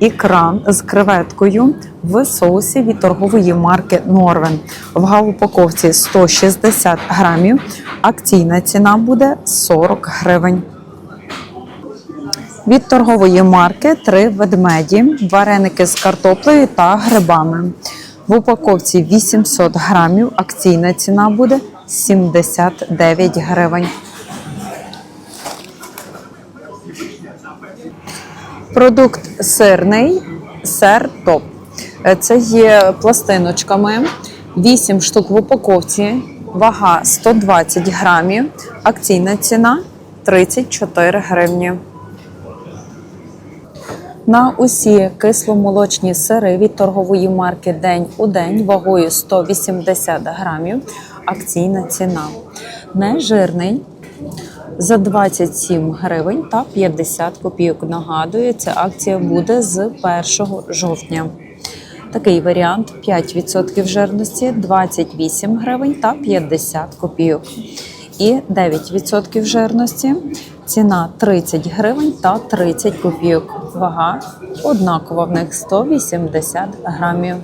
ікра з креветкою в соусі від торгової марки Норвен. Вага в упаковці 160 грамів. Акційна ціна буде 40 гривень. Від торгової марки три ведмеді, вареники з картоплею та грибами. В упаковці 800 грамів. Акційна ціна буде 79 гривень. Продукт сирний, сир топ. Е, Це є пластиночками, 8 штук в упаковці, вага 120 грамів, акційна ціна 34 гривні. На усі кисломолочні сири від торгової марки День у день вагою 180 грамів. Акційна ціна. Нежирний за 27 гривень та 50 копійок. Нагадую, ця акція буде з 1 жовтня. Такий варіант 5% жирності 28 гривень та 50 копійок. І 9% жирності ціна 30 гривень та 30 копійок. Вага однакова в них 180 грамів.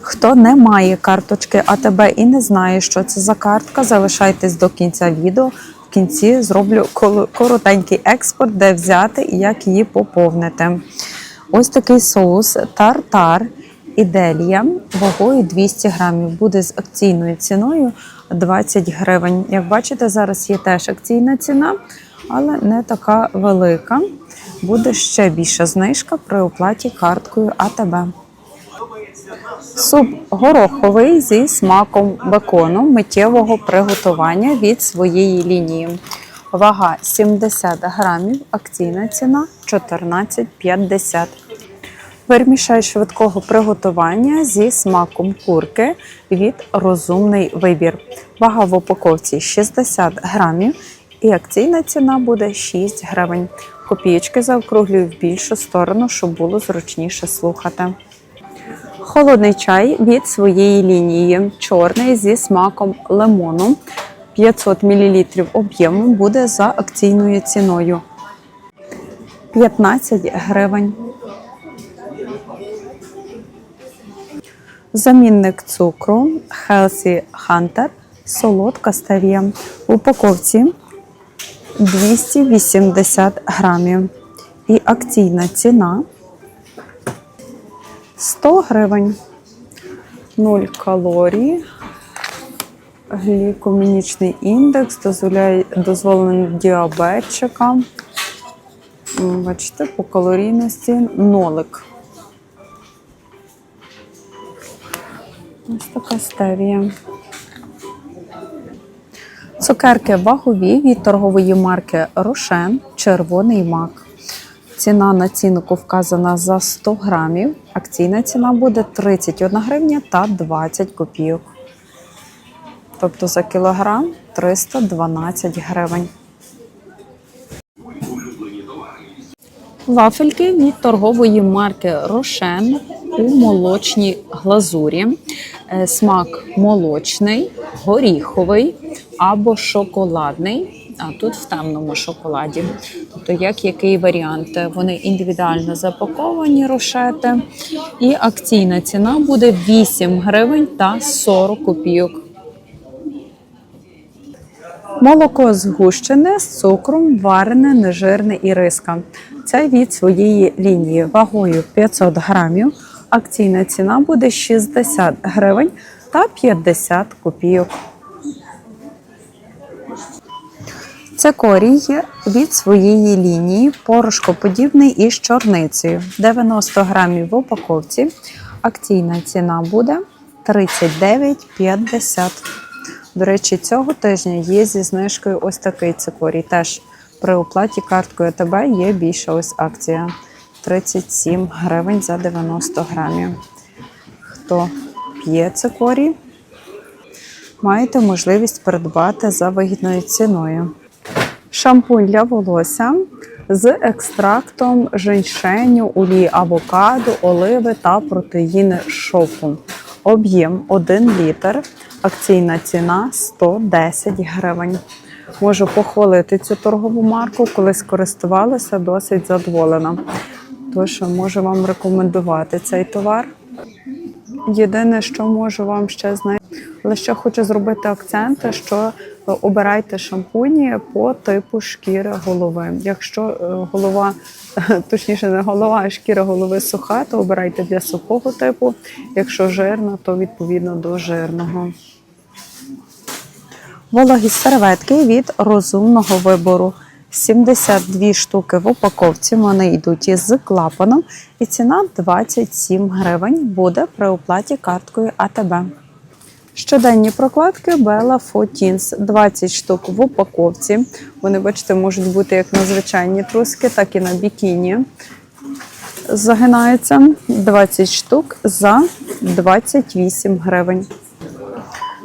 Хто не має карточки АТБ і не знає, що це за картка, залишайтесь до кінця відео. В кінці зроблю коротенький експорт, де взяти і як її поповнити. Ось такий соус тартар іделія вагою 200 грамів. Буде з акційною ціною 20 гривень. Як бачите, зараз є теж акційна ціна, але не така велика. Буде ще більша знижка при оплаті карткою АТБ. Суп гороховий зі смаком бекону миттєвого приготування від своєї лінії. Вага 70 грамів, акційна ціна 14,50. Вермішель швидкого приготування зі смаком курки від розумний вибір. Вага в упаковці 60 грамів і акційна ціна буде 6 гривень. Копієчки заокруглюю в більшу сторону, щоб було зручніше слухати. Холодний чай від своєї лінії. Чорний зі смаком лимону. 500 мл об'єму буде за акційною ціною. 15 гривень. Замінник цукру Healthy Hunter солодка стевія. В упаковці 280 грамів. І акційна ціна 100 гривень. 0 калорій. Глікомінічний індекс дозволяє дозволений діабетчикам. Бачите, по калорійності нолик. Ось така стевія. Цукерки вагові від торгової марки Рошен Червоний мак. Ціна на ціннику вказана за 100 грамів. Акційна ціна буде 31 гривня та 20 копійок. Тобто за кілограм 312 гривень. Вафельки від торгової марки Рошен у молочній глазурі. Е, Смак молочний, горіховий або шоколадний. А тут в темному шоколаді. Тобто, як який варіант? Вони індивідуально запаковані рошети. І акційна ціна буде 8 гривень та 40 копійок. Молоко згущене з цукром, варене, нежирне і риска. Це від своєї лінії вагою 500 грамів. Акційна ціна буде 60 гривень та 50 копійок. Це корій від своєї лінії, порошкоподібний із чорницею. 90 грамів в упаковці. Акційна ціна буде 39,50. До речі, цього тижня є зі знижкою ось такий цикорій. Теж при оплаті карткою АТБ є більша ось акція. 37 гривень за 90 грамів. Хто п'є цикорій, маєте можливість придбати за вигідною ціною. Шампунь для волосся з екстрактом женьшеню, олії авокадо, оливи та протеїни шофу. Об'єм 1 літр. Акційна ціна 110 гривень. Можу похвалити цю торгову марку, колись користувалася, досить задоволена. Тож можу вам рекомендувати цей товар. Єдине, що можу вам ще знайти, але ще хочу зробити акцент, що е, обирайте шампуні по типу шкіри голови. Якщо е, голова, точніше, не голова, а шкіра голови суха, то обирайте для сухого типу. Якщо жирна, то відповідно до жирного. Вологі серветки від розумного вибору. 72 штуки в упаковці. Вони йдуть із клапаном, і ціна 27 гривень буде при оплаті карткою АТБ. Щоденні прокладки Bella Fotins 20 штук в упаковці. Вони, бачите, можуть бути як на звичайні труски, так і на бікіні. Загинаються 20 штук за 28 гривень.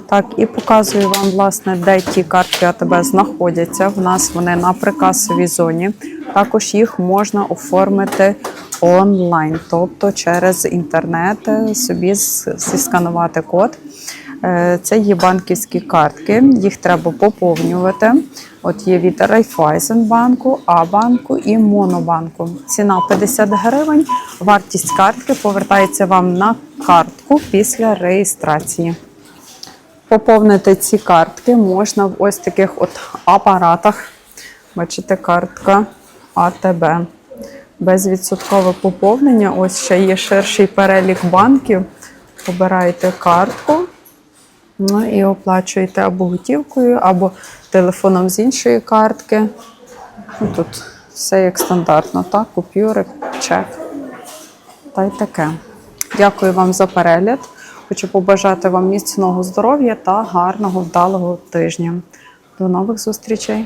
Так, і показую вам, власне, де ті картки АТБ знаходяться. В нас вони на прикасовій зоні. Також їх можна оформити онлайн, тобто через інтернет е, собі зісканувати код. Е, Це є банківські картки, їх треба поповнювати. От є від Райфайзенбанку, А-банку і Монобанку. Ціна 50 гривень. Вартість картки повертається вам на картку після реєстрації. Поповнити ці картки можна в ось таких от апаратах. Бачите, картка АТБ. Безвідсоткове поповнення. Ось ще є ширший перелік банків. Обираєте картку ну, і оплачуєте або готівкою, або телефоном з іншої картки. Ну, тут все як стандартно, так? Купюри, чек. Та й таке. Дякую вам за перегляд. Хочу побажати вам міцного здоров'я та гарного вдалого тижня. До нових зустрічей!